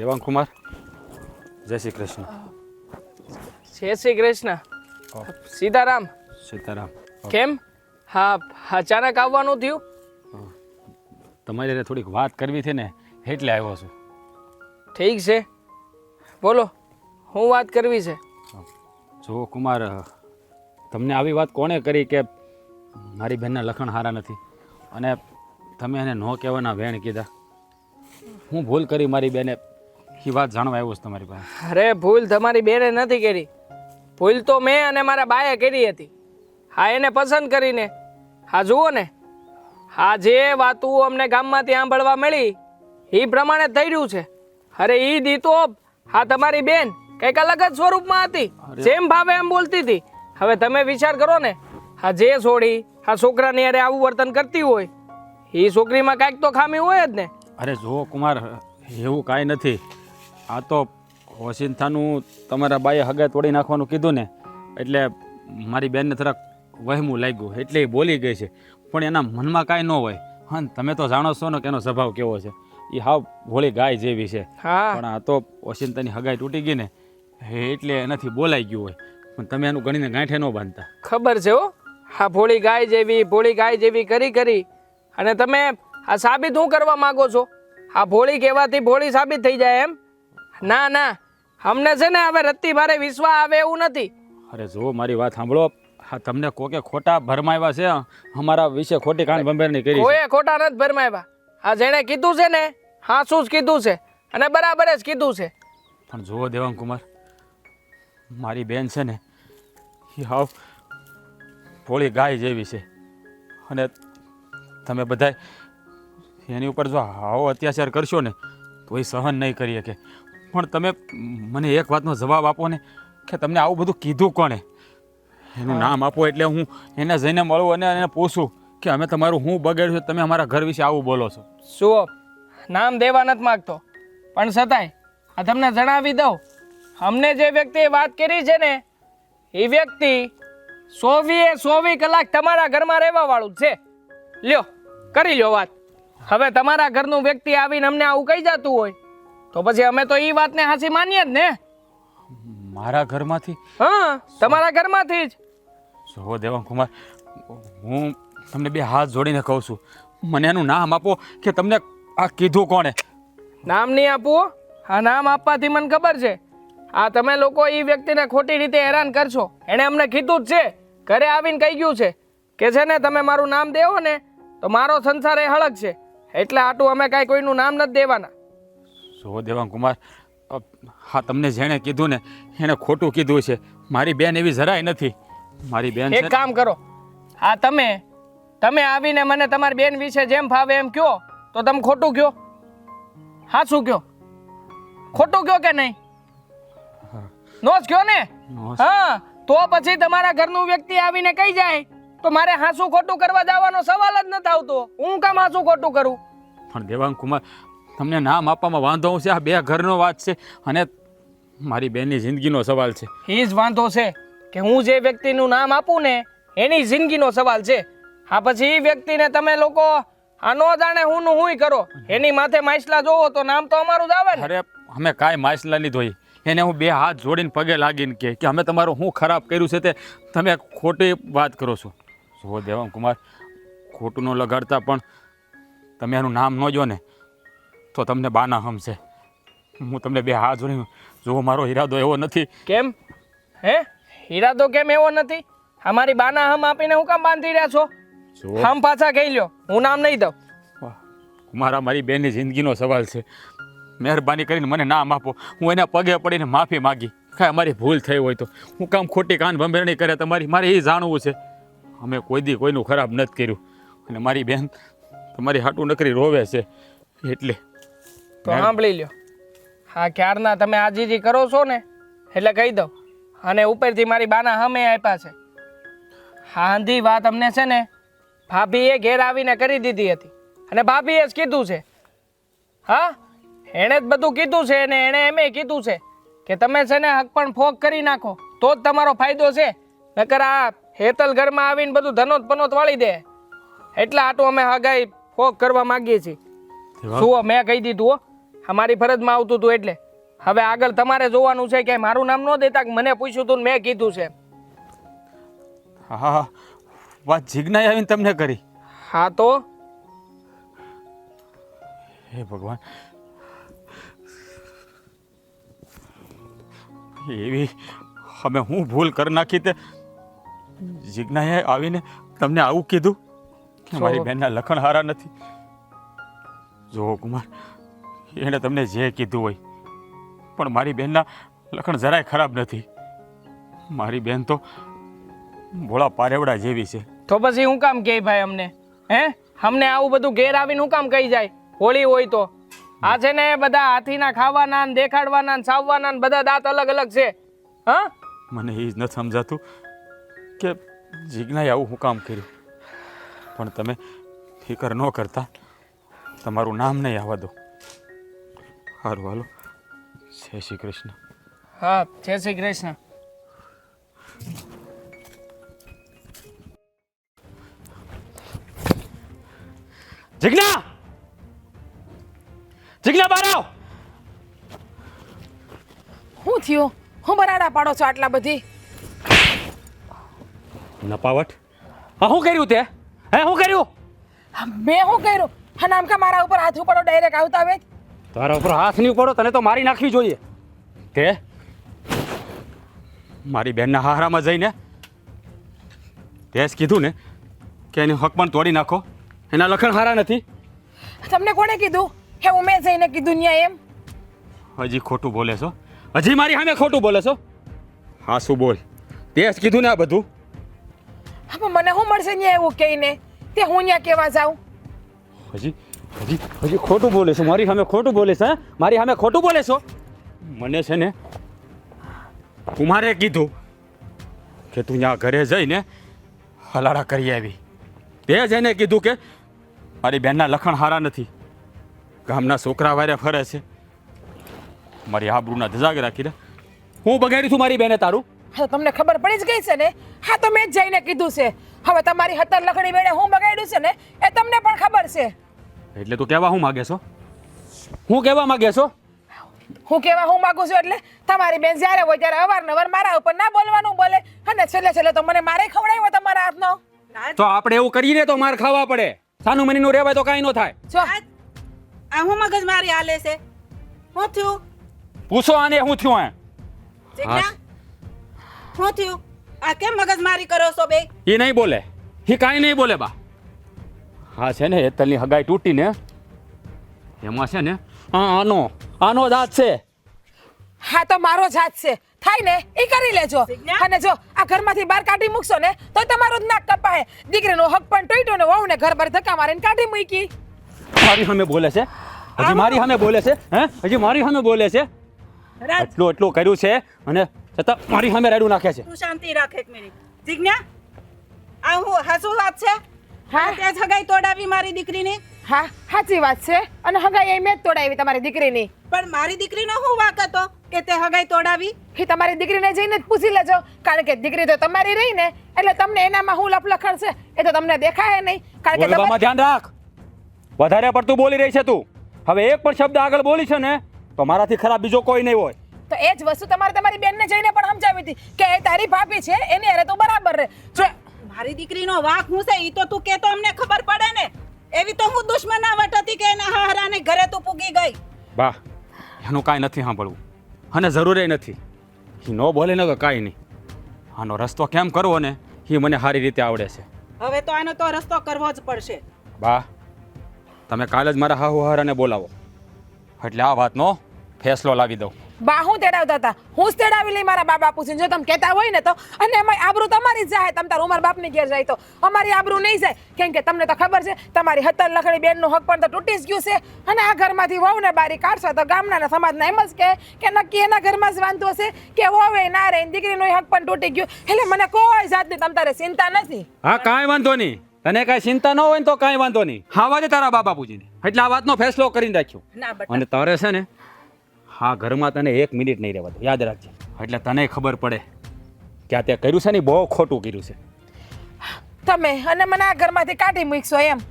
દેવાંગ કુમાર. જય શ્રી કૃષ્ણ. જય શ્રી કૃષ્ણ. સીતારામ. સીતારામ. કેમ? હા અચાનક આવવાનું થયું? તમારી સાથે થોડીક વાત કરવી છે ને એટલે આવ્યો છું. ઠીક છે. બોલો હું વાત કરવી છે? જો કુમાર તમને આવી વાત કોણે કરી કે મારી બહેનના લખણ સારા નથી? અને તમે એને ન કહેવાના વેણ કીધા. હું ભૂલ કરી મારી બેને એ વાત જાણવા આવ્યો છું તમારી પાસે. અરે ભૂલ તમારી બેને નથી કરી. ભૂલ તો મેં અને મારા બાએ કરી હતી. હા એને પસંદ કરીને. હા જુઓ ને. હા જે વાતું અમને ગામમાંથી સાંભળવા મળી એ પ્રમાણે થઈ રહ્યું છે. અરે એ દીતો હા તમારી બેન કંઈક અલગ જ સ્વરૂપમાં હતી. જેમ ભાવે એમ બોલતી હતી. હવે તમે વિચાર કરો ને. હા જે છોડી હા છોકરાની અરે આવું વર્તન કરતી હોય એ છોકરીમાં કાંઈક તો ખામી હોય જ ને. અરે જુઓ કુમાર એવું કાંઈ નથી. આ તો ઓશિંતાનું તમારા બાએ હગાઈ તોડી નાખવાનું કીધું ને એટલે મારી બેનને થોડાક વહેમું લાગ્યું. એટલે એ બોલી ગઈ છે પણ એના મનમાં કાંઈ ન હોય. હા તમે તો જાણો છો ને કે એનો સ્વભાવ કેવો છે. એ હાવ ભોળી ગાય જેવી છે. હા. પણ આ તો ઓશિંતાની હગાઈ તૂટી ગઈ ને એટલે એનાથી બોલાઈ ગયું હોય. પણ તમે એનું ગણીને ગાંઠે ન બાંધતા. ખબર છે હો. હા ભોળી ગાય જેવી ભોળી ગાય જેવી કરી કરી. અને તમે આ સાબિત હું કરવા માગો છો? આ ભોળી કહેવાથી ભોળી સાબિત થઈ જાય એમ? ના ના. અમને છે ને હવે રત્તી ભારે વિશ્વા આવે એવું નથી. અરે જો મારી વાત સાંભળો. હા તમને કોકે ખોટા ભરમાવ્યા છે અમારા વિશે ખોટી કાન બંબેરની કરી. કોઈએ ખોટા નથી ભરમાવ્યા. આ જેણે કીધું છે ને હા શું જ કીધું છે? અને બરાબર જ કીધું છે. પણ જુઓ દેવાંગ કુમાર મારી બેન છે ને એ હાવ ભોળી ગાય જેવી છે. અને તમે બધાય એની ઉપર જો આવો અત્યાચાર કરશો ને તો એ સહન નહીં કરી શકે. પણ તમે મને એક વાતનો જવાબ આપો ને કે તમને આવું બધું કીધું કોણે? એનું નામ આપો એટલે હું એને જઈને મળું અને એને પૂછું કે અમે તમારું હું બગાડ્યું છે તમે અમારા ઘર વિશે આવું બોલો છો. જુઓ નામ દેવા નથી માગતો પણ છતાંય આ તમને જણાવી દઉં. અમને જે વ્યક્તિએ વાત કરી છે ને એ વ્યક્તિ સોવીએ સોવી કલાક તમારા ઘરમાં રહેવા વાળું છે. લ્યો કરી લ્યો વાત. હવે તમારા ઘરનું વ્યક્તિ આવીને અમને આવું કહી જતું હોય તો પછી અમે તો એ વાતને હાસી માનીએ જ ને. મારા ઘરમાંથી? હા તમારા ઘરમાંથી જ. જોવો દેવાંગ કુમાર હું તમને બે હાથ જોડીને કહું છું. મને એનું નામ આપો કે તમને આ કીધું કોણે? નામ નહીં આપવું આ નામ આપવાથી મને ખબર છે. આ તમે લોકો એ વ્યક્તિને ખોટી રીતે હેરાન કરશો. એણે અમને કીધું જ છે. ઘરે આવીને કહી ગયું છે કે છે ને તમે મારું નામ દેવો ને તો મારો સંસાર એ હળગ છે. એટલે આટલું અમે કાંઈ કોઈનું નામ નથી દેવાના. જુઓ દેવાંગ કુમાર હા તમને જેણે કીધું ને એણે ખોટું કીધું છે. મારી બેન એવી જરાય નથી. મારી બેન એક કામ કરો. આ તમે તમે આવીને મને તમારી બેન વિશે જેમ ફાવે એમ કયો તો તમે ખોટું કયો. હા શું કયો? ખોટું કયો કે નહીં? નો જ કયો ને? હા તો પછી તમારા ઘરનું વ્યક્તિ આવીને કહી જાય? તો મારે હાસું ખોટું કરવા જવાનો સવાલ જ નથી આવતો. હું કામ હાસું ખોટું કરું? પણ દેવાંગ કુમાર તમને નામ આપવામાં વાંધો છે આ બે ઘરનો વાત છે અને મારી બેનની જિંદગીનો સવાલ છે. એ જ વાંધો છે કે હું જે વ્યક્તિનું નામ આપું ને એની જિંદગીનો સવાલ છે. હા પછી એ વ્યક્તિને તમે લોકો આ નો જાણે હું નું હુંય કરો. એની માથે માછલા જોવો તો નામ તો અમારું જ આવે ને. અરે અમે કાંઈ માછલા નહીં ધોઈ એને હું બે હાથ જોડીને પગે લાગીને કે કે અમે તમારું શું ખરાબ કર્યું છે તે તમે ખોટી વાત કરો છો. જુઓ દેવાંગ કુમાર ખોટું ન લગાડતા પણ તમે એનું નામ ન જો ને તો તમને બાના હમશે. હું તમને બે હાથ જોડીને જુઓ મારો ઈરાદો એવો નથી. કેમ? હે? ઈરાદો કેમ એવો નથી? અમારી બાના હમ આપીને હું કામ બાંધી રહ્યા છો? હમ પાછા કહી લ્યો. હું નામ નહીં દઉં. કુમારા મારી બેનની જિંદગીનો સવાલ છે. મહેરબાની કરીને મને નામ આપો. હું એના પગે પડીને માફી માગી. કાંઈ અમારી ભૂલ થઈ હોય તો. હું કામ ખોટી કાન ભંભેરણી કરે તમારી મારે એ જાણવું છે. અમે કોઈ દી કોઈનું ખરાબ નથી કર્યું. અને મારી બેન તમારી હાટું નકરી રોવે છે. એટલે તો સાંભળી લ્યો. હા ક્યારના તમે આજીજી કરો છો ને એટલે કહી દઉં. અને ઉપરથી મારી બાના હમે આપ્યા છે. હા આંધી વાત અમને છે ને ભાભીએ ઘેર આવીને કરી દીધી હતી. અને ભાભીએ જ કીધું છે. હા એણે જ બધું કીધું છે અને એણે એમે કીધું છે કે તમે છે ને હક પણ ફોક કરી નાખો તો જ તમારો ફાયદો છે. નકર આ હેતલ ઘરમાં આવીને બધું ધનોત પનોત વાળી દે. એટલે આટું અમે હગાઈ ફોક કરવા માંગીએ છીએ. શું મેં કહી દીધું હો. અમારી ફરજમાં આવતું હતું એટલે. હવે આગળ તમારે જોવાનું છે કે મારું નામ ન દેતા કે મને પૂછ્યું હતું મેં કીધું છે. હા હા વાત જીજ્ઞાએ આવીને તમને કરી. હા તો? હે ભગવાન. એવી અમે હું ભૂલ કરી નાખી તે? જીજ્ઞાએ આવીને તમને આવું કીધું? કે મારી બહેનના લખણ હારા નથી. જો કુમાર એણે તમને જે કીધું હોય. પણ મારી બેનના લખણ જરાય ખરાબ નથી. મારી બેન તો ભોળા પારેવડા જેવી છે. તો પછી હું કામ કહે ભાઈ અમને? હે? અમને આવું બધું ઘેર આવીને હું કામ કહી જાય? હોળી હોય તો. આ છે ને બધા હાથીના ખાવાના ને દેખાડવાના ને સાવવાના ને બધા દાંત અલગ અલગ છે. હા? મને એ જ નથી સમજાતું કે જીજ્ઞાએ આવું હું કામ કર્યું. પણ તમે ફિકર ન કરતા. તમારું નામ નહીં આવવા દો. સારું હાલો. જય શ્રી કૃષ્ણ. હા જય શ્રી કૃષ્ણ. જિજ્ઞા! જિજ્ઞા બહાર આવ! શું થયું? હું બરાડા પાડો છો આટલા બધી? નપાવટ? હા શું કર્યું તે? હે શું કર્યું? મેં શું કર્યું? અને નામ કા મારા ઉપર હાથ ઉપાડો ડાયરેક્ટ આવતા આવે તારા ઉપર હાથ નહીં પડો તને તો મારી નાખવી જોઈએ. તે? મારી બેનના હારામાં જઈને? તે જ કીધું ને કે એની હક પણ તોડી નાખો. એના લખણ હારા નથી. તમને કોણે કીધું? હે હું મેં જઈને કીધું ન્યા એમ. હજી ખોટું બોલે છો? હજી મારી સામે ખોટું બોલે છો? હા શું બોલ? તે જ કીધું ને આ બધું. હા પણ મને શું મળશે ન્યા એવું કહીને? તે હું ન્યા કેવા જાઉં? હજી હજી હજી ખોટું બોલે છે. મારી સામે ખોટું બોલે છે મારી સામે ખોટું બોલે છો? મને છે ને, કુમારે કીધું કે તું ત્યાં ઘરે જઈને હલાડા કરી આવી. તે જ એને કીધું કે મારી બેનના લખણ હારા નથી. ગામના છોકરા વારે ફરે છે. મારી આબરૂના ધજાગ રાખીને હું બગાડી છું મારી બેને તારું? હા, તમને ખબર પડી જ ગઈ છે ને? હા, તો મેં જ જઈને કીધું છે. હવે તમારી હતર લખણી વેળે હું બગાડ્યું છે ને? એ તમને પણ ખબર છે. એટલે તું કહેવા હું માગે છો? હું કહેવા માગે છો? હું કેવા હું માંગુ છું એટલે તમારી બેન જ્યારે હોય ત્યારે અવારનવાર મારા ઉપર ના બોલવાનું બોલે. અને છેલ્લે છેલ્લે તો મને મારે ખવડાવ્યો તમારા હાથનો. તો આપણે એવું કરીને તો માર ખાવા પડે. સાનું મનીનું રહેવાય તો કાંઈ ન થાય. જો. આ હું મગજ મારી હાલે છે? હું થયું? પૂછો આને હું થયું હે. જીજ્ઞા શું થયું? આ કેમ મગજ મારી કરો છો બે? એ નહીં બોલે. એ કાંઈ નહીં બોલે બા. હા છે ને હેતલની હગાઈ તૂટીને. એમાં છે ને? હા આનો. આનો દાંત છે. હા તો મારો જાત છે. થાય ને એ કરી લેજો? અને જો આ ઘરમાંથી બહાર કાઢી મૂકશો ને તો તમારું જ નાક કપાય દીકરીનો હક પણ તૂટ્યો ને વહુ ને ઘર બહાર ધક્કા મારીને કાઢી મૂકી. મારી સામે બોલે છે? હજી મારી સામે બોલે છે? હે? હજી મારી સામે બોલે છે? એટલું એટલું કર્યું છે અને છતાં મારી સામે રેડું નાખે છે. તું શાંતિ રાખ એક મિનિટ. જીજ્ઞા આ હું હાસુ વાત છે? હા. તે હગાઈ તોડાવી મારી દીકરીની? હા સાચી વાત છે. અને હગાઈ એ મેં જ તોડાવી તમારી દીકરીની. પણ મારી દીકરીનો હું વાક હતો કે તે હગાઈ તોડાવી? એ તમારી દીકરીને જઈને જ પૂછી લેજો. કારણ કે દીકરી તો તમારી રહી ને એટલે તમને એનામાં હું લપલખણ છે. એ તો તમને દેખાય નહીં. કારણ કે બોલવામાં તમારી- ધ્યાન રાખ. વધારે પડતું બોલી રહી છે તું. હવે એક પણ શબ્દ આગળ બોલી છે ને તો મારાથી ખરાબ બીજો કોઈ નહીં હોય. તો એ જ વસ્તુ તમારે તમારી બેનને જઈને પણ સમજાવી હતી કે એ તારી ભાભી છે એની અરે તો બરાબર રહે. મારી દીકરીનો વાક હું છે એ તો તું કેતો અમને ખબર પડે ને. એવી તો હું દુશ્મનાવટ હતી કે એના હારાને ઘરે તું પૂગી ગઈ. બા એનું કાંઈ નથી સાંભળવું. અને જરૂરી નથી. એ ન બોલે ને તો કાંઈ નહીં. આનો રસ્તો કેમ કરવો ને એ મને સારી રીતે આવડે છે. હવે તો આનો તો રસ્તો કરવો જ પડશે. બા તમે કાલે જ મારા હાહુ હારાને બોલાવો. એટલે આ વાતનો ફેસલો લાવી દઉં. બા હું તેડાવતા હતા? હું જ તેડાવી લઈ મારા બા બાપુ જો તમે કહેતા હોય ને તો. અને એમાં આબરૂ તમારી જ જાય. તમે તાર ઉમર બાપની ઘેર જાય તો. અમારી આબરૂ નહીં જાય. કેમ કે તમને તો ખબર છે તમારી હતર લખડી બેનનું હક પણ તો તૂટી જ ગયું છે. અને આ ઘરમાંથી વહુ ને બારી કાઢશો તો ગામના સમાજના એમ જ કહે કે નક્કી એના ઘરમાં જ વાંધો હશે કે વહુ ના રહે. દીકરીનો હક પણ તૂટી ગયું. એટલે મને કોઈ જાતની તમ તારે ચિંતા નથી. હા કાંઈ વાંધો નહીં. તને કઈ ચિંતા ન હોય તો કઈ વાંધો નહીં. હા વાજે તારા બાપા બાપુજીને. એટલે આ વાતનો ફેસલો કરીને રાખ્યો. અને તારે છે ને હા ઘરમાં તને એક મિનિટ નહીં રહેવા દો. યાદ રાખજે. એટલે તને ખબર પડે કે આ તે કર્યું છે ને બહુ ખોટું કર્યું છે. તમે અને મને આ ઘરમાંથી કાઢી મૂકશો એમ.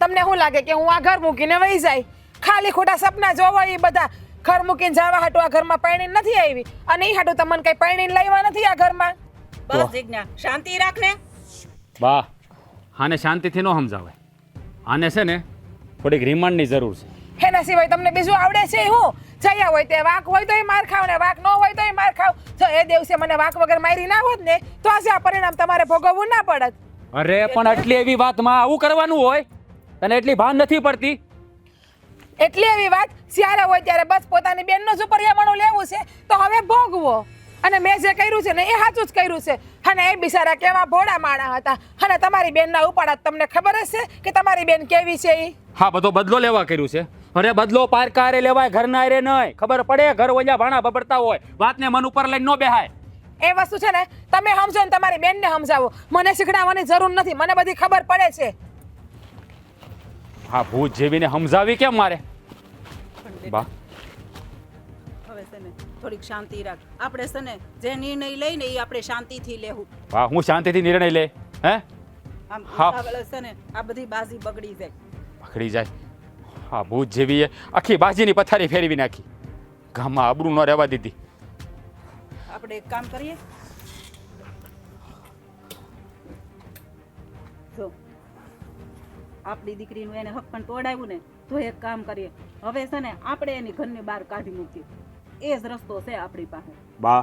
તમને શું લાગે કે હું આ ઘર મૂકીને વહી જાય? ખાલી ખોટા સપના જોવા એ બધા. ઘર મૂકીને જવા હાટું આ ઘરમાં પરણીને નથી આવી. અને એ હાટું તમને કઈ પરણીને લેવા નથી આ ઘરમાં? બસ જીજ્ઞા. શાંતિ રાખ ને બા આને શાંતિથી ન સમજાવે આને છે ને થોડીક રિમાન્ડની જરૂર છે. એના સિવાય તમને બીજું આવડે છે હું જયા હોય તે વાક હોય તો એ માર ખાવ ને વાક ન હોય તો એ માર ખાવ. જો એ દિવસે મને વાક વગર મારી ના હોત ને તો આજે આ પરિણામ તમારે ભોગવવું ના પડત. અરે પણ આટલી એવી વાતમાં આવું કરવાનું હોય? તને એટલી ભાન નથી પડતી? એટલી એવી વાત જ્યારે હોય ત્યારે બસ પોતાની બેનનું જ ઉપરિયામણું લેવું છે તો હવે ભોગવો. અને મેં જે કર્યું છે ને એ સાચું જ કર્યું છે. અને એ બિચારા કેવા ભોળા માણા હતા. અને તમારી બેનના ઉપાડા તમને ખબર જ છે કે તમારી બેન કેવી છે એ હા બધો બદલો લેવા કર્યું છે. અરે બદલો પારકા હારે લેવાય ઘરના રે નહીં ખબર પડે ઘર વજા ભાણા ભબડતા હોય. વાતને મન ઉપર લઈને ન બેહાય. એ વસ્તુ છે ને તમે સમજો ને તમારી બેનને સમજાવો. મને શીખડાવવાની જરૂર નથી મને બધી ખબર પડે છે. હા ભૂત જેવીને સમજાવી કેમ મારે? બા. હવે છે ને થોડીક શાંતિ રાખ. આપણે છે ને જે નિર્ણય લઈને એ આપણે શાંતિથી લેવું. હા હું શાંતિથી નિર્ણય લે હે? આમ હા. છે ને આ બધી બાજી બગડી જાય. બગડી જાય. હા ભૂત જેવી આખી બાજીની પથારી ફેરવી નાખી. ગામમાં આબરૂ ન રહેવા દીધી. આપણે એક કામ કરીએ. જો આપણી દીકરીનું એને હક પણ તોડાવ્યું ને તો એક કામ કરીએ. હવે છે ને આપણે એની ઘરની બહાર કાઢી મૂકીએ. એ જ રસ્તો છે આપણી પાસે. બા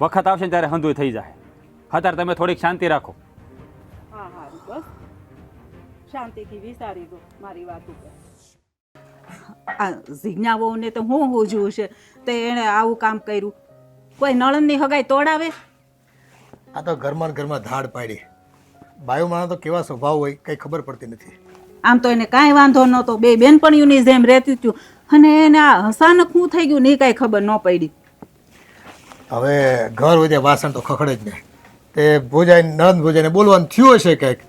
વખત આવશે ને ત્યારે હંધુય થઈ જાય. અત્યારે તમે થોડીક શાંતિ રાખો. હા હા બસ. શાંતિથી વિચારી દો મારી વાત ઉપર. આ જીજ્ઞાઓને તો હું હોજવું છે તે એણે આવું કામ કર્યું. કોઈ નળનની હગાઈ તોડાવે? આ તો ઘરમાં ને ઘરમાં ધાડ પાડી. બાયો માણસ તો કેવા સ્વભાવ હોય કંઈ ખબર પડતી નથી. આમ તો એને કાંઈ વાંધો નહોતો. બે બેનપણીઓની જેમ રહેતી હતું અને એને આ અચાનક શું થઈ ગયું ને કાંઈ ખબર ન પડી. હવે ઘર હોય ત્યાં વાસણ તો ખખડે જ નહીં તે ભોજાઈ નંદ ભોજાઈને બોલવાનું થયું હશે કંઈક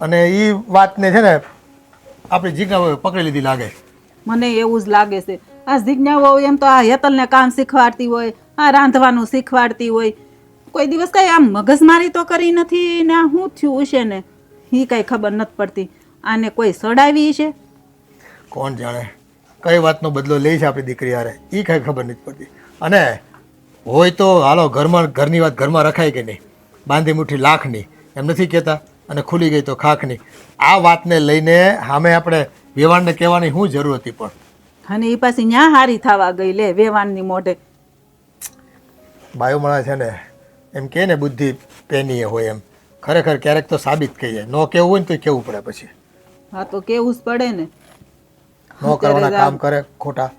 અને એ વાતને છે ને આપણી જીજ્ઞા પકડી લીધી લાગે. મને એવું જ લાગે છે. આ જીજ્ઞાઓ એમ તો આ હેતલને કામ શીખવાડતી હોય, આ રાંધવાનું શીખવાડતી હોય. કોઈ દિવસ કંઈ આમ મગજમારી તો કરી નથી, ને આ શું થયું હશે ને? એ કાંઈ ખબર નથી પડતી. આને કોઈ સડાવી છે? કોણ જાણે? કઈ વાતનો બદલો લે છે આપણી દીકરી હારે? એ કાંઈ ખબર નથી પડતી. અને હોય તો હાલો ઘરમાં, ઘરની વાત ઘરમાં રખાય કે નહીં? બાંધી મુઠ્ઠી લાખની. એમ નથી કહેતા? અને ખુલી ગઈ તો ખાખની. આ વાતને લઈને સામે આપણે વેવાણને કહેવાની શું જરૂર હતી પણ. અને એ પાછી ન્યા હારી થવા ગઈ લે વેવાણની મોઢે. બાયોમણા છે ને એમ કે ને બુદ્ધિ પેનીએ હોય એમ. ખરેખર ક્યારેક તો સાબિત કહીએ ન કેવું હોય ને તો કેવું પડે પછી. હા તો કેવું જ પડે ને. ન કરવાના કામ કરે ખોટા.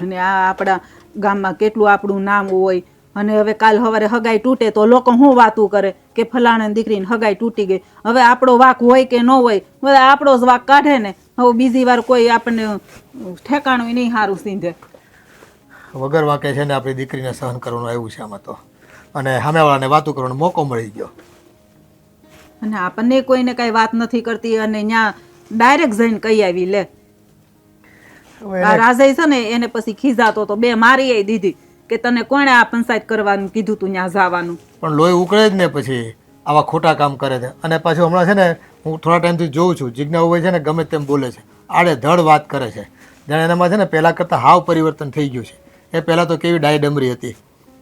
અને આ આપણા ગામમાં કેટલું આપણું નામ હોય અને હવે કાલ સવારે હગાઈ તૂટે તો લોકો શું વાતું કરે કે ફલાણા દીકરીને હગાઈ તૂટી ગઈ. હવે આપણો વાક હોય કે ન હોય હવે આપણો જ વાક કાઢે ને. હવે બીજી વાર કોઈ આપણને ઠેકાણું નહીં સારું સીંધે. વગર વાંકે છે ને આપણી દીકરીને સહન કરવાનું આવ્યું છે આમાં તો. અને સામેવાળાને વાતું કરવાનો મોકો મળી ગયો. અને આપણને કોઈને કાંઈ વાત નથી કરતી અને ત્યાં ડાયરેક્ટ જઈને કહી આવી લે. રાજય છે ને એને પછી ખીજાતો તો બે મારી દીધી. કે તને કોણે આ પંચાયત કરવાનું કીધું તું ત્યાં જવાનું? પણ લોહી ઉકળે જ ને પછી આવા ખોટા કામ કરે છે. અને પાછું હમણાં છે ને હું થોડા ટાઈમથી જોઉં છું જિજ્ઞા હોય છે ને ગમે તેમ બોલે છે. આડે ધડ વાત કરે છે. જાણે એનામાં છે ને પહેલાં કરતાં હાવ પરિવર્તન થઈ ગયું છે. એ પહેલાં તો કેવી ડાય ડમરી હતી.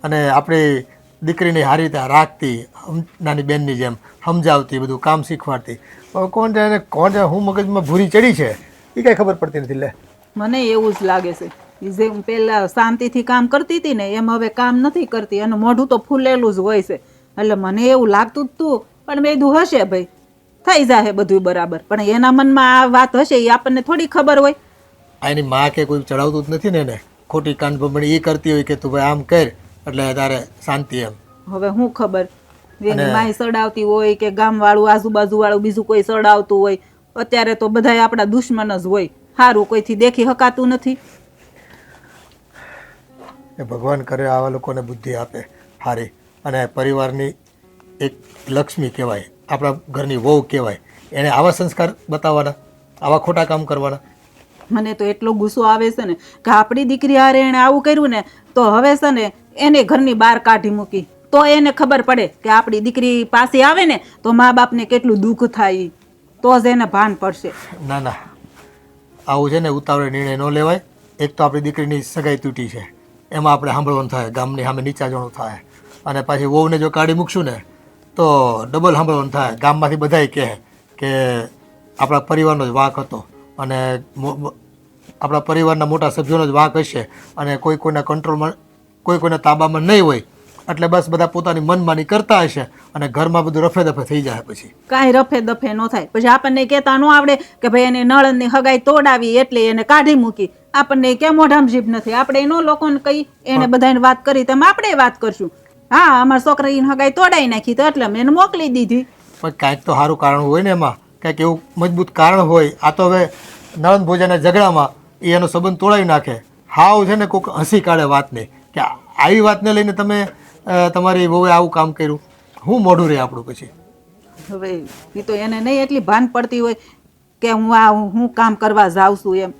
અને આપણી દીકરીને સારી રીતે રાખતી નાની બેનની જેમ સમજાવતી બધું કામ શીખવાડતી. પણ કોણ જાણે કોણ જાણે હું મગજમાં ભૂરી ચડી છે? એ કાંઈ ખબર પડતી નથી લે. મને એવું જ લાગે છે. જે હું પહેલાં શાંતિથી કામ કરતી હતી ને એમ હવે કામ નથી કરતી. અને મોઢું તો ફૂલેલું જ હોય છે. એટલે મને એવું લાગતું જ તું પણ મેં કીધું હશે ભાઈ થઈ જાય બધું બરાબર. પણ એના મનમાં આ વાત હશે એ આપણને થોડી ખબર હોય. એની માં કે કોઈ ચડાવતું જ નથી ને એને? ખોટી કાન ભમણી એ કરતી હોય કે તું ભાઈ આમ કર એટલે તારે શાંતિ એમ. હવે હું ખબર? એની માય સડાવતી હોય કે ગામવાળું આજુબાજુવાળું બીજું કોઈ સડાવતું હોય અત્યારે તો બધાય આપણા દુશ્મન જ હોય. સારું કોઈથી દેખી હકાતું નથી. એ ભગવાન કરે આવા લોકોને બુદ્ધિ આપે. હારી. અને પરિવારની એક લક્ષ્મી કહેવાય આપણા ઘરની વહુ કહેવાય. એને આવા સંસ્કાર બતાવવાના આવા ખોટા કામ કરવાના. મને તો એટલો ગુસ્સો આવે છે ને કે આપણી દીકરી હારે એણે આવું કર્યું ને તો હવે છે ને એને ઘરની બહાર કાઢી મૂકી. તો એને ખબર પડે કે આપણી દીકરી પાસે આવે ને તો મા બાપને કેટલું દુઃખ થાય. તો જ એને ભાન પડશે. ના ના. આવું છે ને ઉતાવળે નિર્ણય ન લેવાય. એક તો આપણી દીકરીની સગાઈ તૂટી છે. એમાં આપણે સાંભળવાનું થાય, ગામની સામે નીચા જવાનું થાય. અને પાછી વહુને જો કાઢી મૂકશું ને, તો ડબલ સાંભળવાનું થાય. ગામમાંથી બધાય કહે કે આપણા પરિવારનો જ વાંક હતો. અને આપણા પરિવારના મોટા સભ્યોનો જ વાંક હશે. અને કોઈ કોઈના કંટ્રોલમાં કોઈ કોઈના તાબામાં નહીં હોય. એટલે બસ બધા પોતાની મનમાની કરતા હશે અને ઘરમાં બધું રફે દફે થઈ જાય પછી. કાંઈ રફે દફે ન થાય. પછી આપણને કહેતા ન આવડે કે ભાઈ એને નળની હગાઈ તોડાવી એટલે એને કાઢી મૂકી. આપણને કેમ મોઢામાં જીભ નથી? આપણે એનો લોકોને કહી એને બધાને વાત કરી તેમ આપણે વાત કરશું. હા અમારા છોકરાની હગાઈ તોડાઈ નાખી તો એટલે મેં એને મોકલી દીધી. પણ કાંઈક તો સારું કારણ હોય ને એમાં. કાંઈક એવું મજબૂત કારણ હોય. આ તો હવે નળન ભોજાના ઝઘડામાં એ એનો સંબંધ તોડાવી નાખે. હાવ છે ને કોઈક હસી કાઢે વાતને. કે આવી વાતને લઈને તમે તમારી બહુએ આવું કામ કર્યું. હું મોઢું રહે આપણું પછી? હવે એ તો એને નહીં એટલી ભાન પડતી હોય કે હું આ હું કામ કરવા જાઉં છું એમ.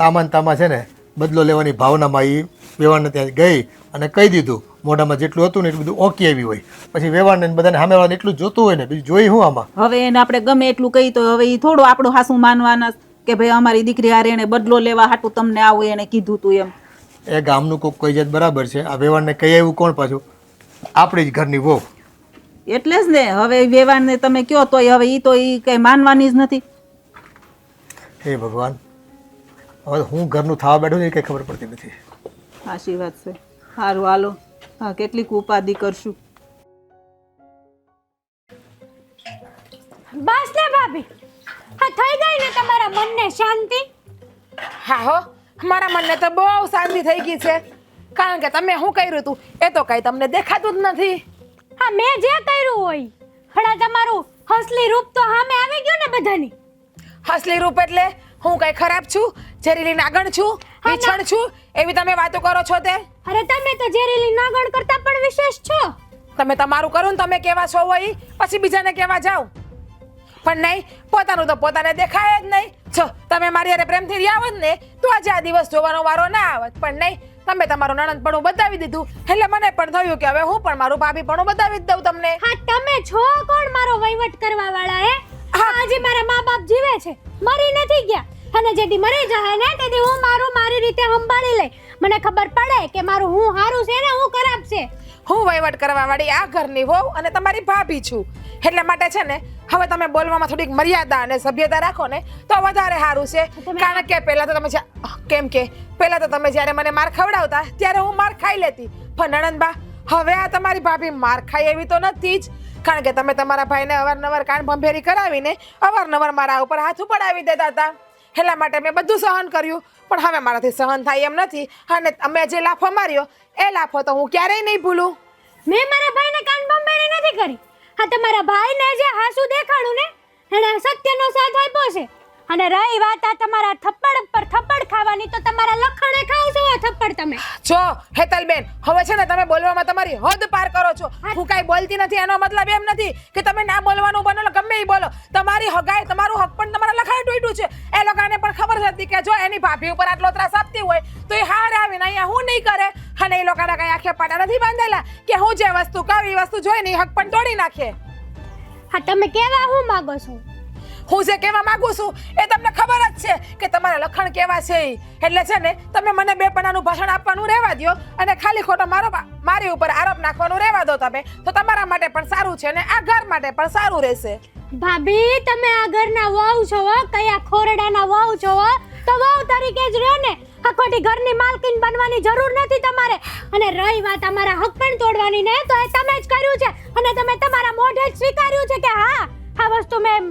બસ તામાં છે ને બદલો લેવાની ભાવનામાં એ વેવાણને ત્યાં ગઈ અને કહી દીધું મોઢામાં જેટલું હતું ને એટલું બધું ઓકી આવી હોય. પછી વેવાણને બધાને સામેવાળાને એટલું જોતું હોય ને બીજું જોઈ હું આમાં? હવે એને આપણે ગમે એટલું કહી તો હવે એ થોડું આપણું હાસું માનવાના કે ભાઈ અમારી દીકરી હારે એને બદલો લેવા હાટું તમને આવું એને કીધું તું એમ. એ ગામનું કોક કહી જાય બરાબર છે. આ વેવાણને કહી આવ્યું કોણ પાછું? આપણી જ ઘરની વહુ. એટલે જ ને હવે વેવાણને તમે કયો તો હવે એ તો એ કઈ માનવાની જ નથી. હે ભગવાન. હવે હું ઘરનું થવા બેઠું ને એ કંઈ ખબર પડતી નથી. સાચી વાત છે. સારું હાલો. હા કેટલીક ઉપાધિ કરશું. બસ ને ભાભી. હા થઈ ગઈ ને તમારા મનને શાંતિ? હા હો મારા મનને તો બહુ શાંતિ થઈ ગઈ છે. કારણ કે તમે શું કર્યું હતું? એ તો કઈ તમને દેખાતું જ નથી. હા મેં જે કર્યું હોય. હણા તમારું હસલી રૂપ તો સામે આવી ગયું ને બધાની. હસલી રૂપ એટલે હું કઈ ખરાબ છું? ઝેરીલી નાગણ છું? હા, વિછણ છું? એવી તમે વાતો કરો છો તે? અરે તમે તો ઝેરીલી નાગણ કરતા પણ વિશેષ છો. તમે તમારું કરો ને તમે કેવા છો હોય પછી બીજાને કેવા જાઓ પણ નહીં પોતાનું તો પોતાને દેખાય જ નહીં. જો તમે મારી હારે પ્રેમથી રહ્યા હોત ને તો આજે આ દિવસ જોવાનો વારો ના આવત. પણ નહીં તમે તમારું નણંદપણું બતાવી દીધું. એટલે મને પણ થયું કે હવે હું પણ મારું ભાભીપણું બતાવી જ દઉં તમને. હા તમે છો કોણ મારો વહીવટ કરવા વાળા હે? હજી મારા મા બાપ જીવે છે. મરી નથી ગયા. અને જેથી મરી જાય ને તેથી હું મારું મારી રીતે સંભાળી લઈ. મને ખબર પડે કે મારું હું સારું છે ને હું ખરાબ છે. હું વહીવટ કરવા વાળી આ ઘરની હોઉં અને તમારી ભાભી છું. એટલે માટે છે ને હવે તમે બોલવામાં થોડીક મર્યાદા અને સભ્યતા રાખો ને તો વધારે સારું છે. કારણ કે પહેલા તો તમે કેમ કે? પહેલા તો તમે જ્યારે મને માર ખવડાવતા ત્યારે હું માર ખાઈ લેતી. પણ નણંદબા હવે આ તમારી ભાભી માર ખાય એવી તો નથી જ. કારણ કે તમે તમારા ભાઈને અવારનવાર કાન ભંભેરી કરાવીને અવારનવાર મારા ઉપર હાથ પડાવી દેતા હતા. એટલા માટે મેં બધું સહન કર્યું. પણ હવે મારાથી સહન થાય એમ નથી. અને અમે જે લાફો માર્યો, એ લાફો તો હું ક્યારેય નહીં ભૂલું. મેં મારા ભાઈને કાન ભંભેરી નથી કરી. હા, તમારા ભાઈને જે હાસુ દેખાડું ને એણે સત્યનો સાથ આપ્યો છે. અને રહી વાત આ તમારા થપ્પડ પર થપ્પડ ખાવાની તો તમારા લખણે ખાવ છો આ થપ્પડ તમે. જો હેતલબેન હવે છે ને તમે બોલવામાં તમારી હદ પાર કરો છો. હું. કાંઈ બોલતી નથી એનો મતલબ એમ નથી કે તમે ના બોલવાનું બનો ગમે એ બોલો. તમારી હગાઈ તમારું હક પણ તમારા લખાણે તૂટ્યું છે. એ લોકોને પણ ખબર હતી કે જો એની ભાભી ઉપર આટલો ત્રાસ આપતી હોય તો એ હાર આવીને અહીંયા હું નહીં કરે? અને એ લોકોના કઈ આંખે પાટા નથી બાંધેલા કે હું જે વસ્તુ કહું એ વસ્તુ જોઈને હક પણ તોડી નાખે? હા તમે કેવા હું માગો છો? હું જે કહેવા માંગુ છું એ તમને ખબર જ છે કે તમારા લખણ કેવા છે. એટલે છે ને, તમે મને બે પન્નાનું ભાષણ આપવાનું રહેવા દ્યો અને ખાલી ખોટો મારો મારી ઉપર આરોપ નાખવાનું રહેવા દો તમે. તો તમારા માટે પણ સારું છે અને આ ઘર માટે પણ સારું રહેશે. ભાભી, તમે આ ઘરના વહુ છો કયા ખોરડાના વહુ છો તો વહુ તરીકે જ રહો ને. ખોટી ઘરની માલકીન બનવાની જરૂર નથી તમારે. અને રહી વાત અમારા હક પણ તોડવાની ને, તો એ તમે જ કર્યું છે. અને તમે તમારા મોઢે જ સ્વીકાર્યું છે કે હા, આ વસ્તુ મેં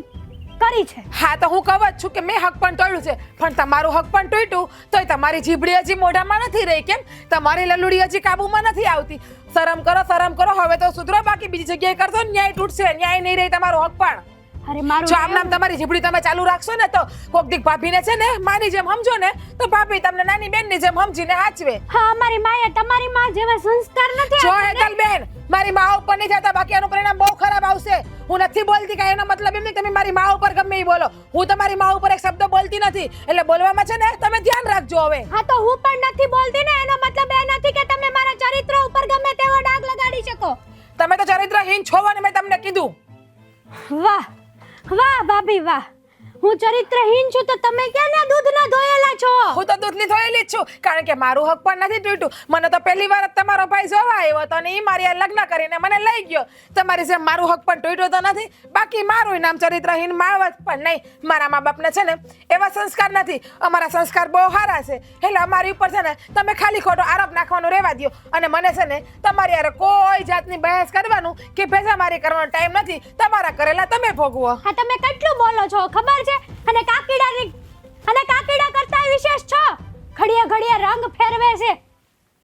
કરી છે. હા, તો હું કહું છું કે મેં હક પણ તોડ્યું છે. પણ તમારું હક પણ તૂટ્યું. તોય તમારી જીભડી હજી મોઢામાં નથી રહી, કેમ? તમારી લલુડી હજી કાબુમાં નથી આવતી. શરમ કરો શરમ કરો. હવે તો સુધરો બાકી. બીજી જગ્યાએ કરશો, ન્યાય તૂટશે. ન્યાય નહીં રહે તમારો હક પણ. અરે મારું જો આમ નામ તમારી જીભડી તમે ચાલુ રાખશો ને તો કોક દીક ભાભીને છે ને માની જેમ સમજો ને તો ભાભી તમને નાની બેનની જેમ સમજીને હાચવે. હા અમારી માએ તમારી માં જેવા સંસ્કાર નથી જો હેતલ બેન મારી મા ઉપર નહીં જતા બાકી એનું પરિણામ બહુ ખરાબ આવશે. હું નથી બોલતી કે એનો મતલબ એમ નહીં તમે મારી મા ઉપર ગમે એ બોલો. હું તમારી મા ઉપર એક શબ્દ બોલતી નથી એટલે બોલવામાં છે ને તમે ધ્યાન રાખજો હવે. હા તો હું પણ નથી બોલતી ને એનો મતલબ એ નથી કે તમે મારા ચરિત્ર ઉપર ગમે તેવો ડાઘ લગાડી શકો. તમે તો ચરિત્રહીન છો અને મેં તમને કીધું. વાહ. વાહ ભાભી વાહ. હું ચરિત્રહીન છું તો તમે ક્યાંના દૂધના ધોયેલા છો? હું તો દૂધની ધોયેલી જ છું કારણ કે મારું હક પણ નથી તૂટ્યું. મને તો પહેલી વાર તમારો ભાઈ જોવા આવ્યો હતો અને એ મારી આ લગ્ન કરીને મને લઈ ગયો. તમારી જેમ મારું હક પણ તૂટ્યું તો નથી બાકી મારું નામ ચરિત્રહીન માવત પણ નહીં. મારા મા બાપને છે ને એવા સંસ્કાર નથી. અમારા સંસ્કાર બહુ સારા છે. એટલે અમારી ઉપર છે ને તમે ખાલી ખોટો આરોપ નાખવાનું રહેવા દો અને મને છે ને તમારી હારે કોઈ જાતની બહેસ કરવાનું કે ભેજા મારી કરવાનો ટાઈમ નથી. તમારા કરેલા તમે ભોગવો. હા તમે કેટલું બોલો છો? ખબર છે અને કાકીડા અને કાકીડા કરતા વિશેષ છો. ઘડીએ ઘડીએ રંગ ફેરવે છે.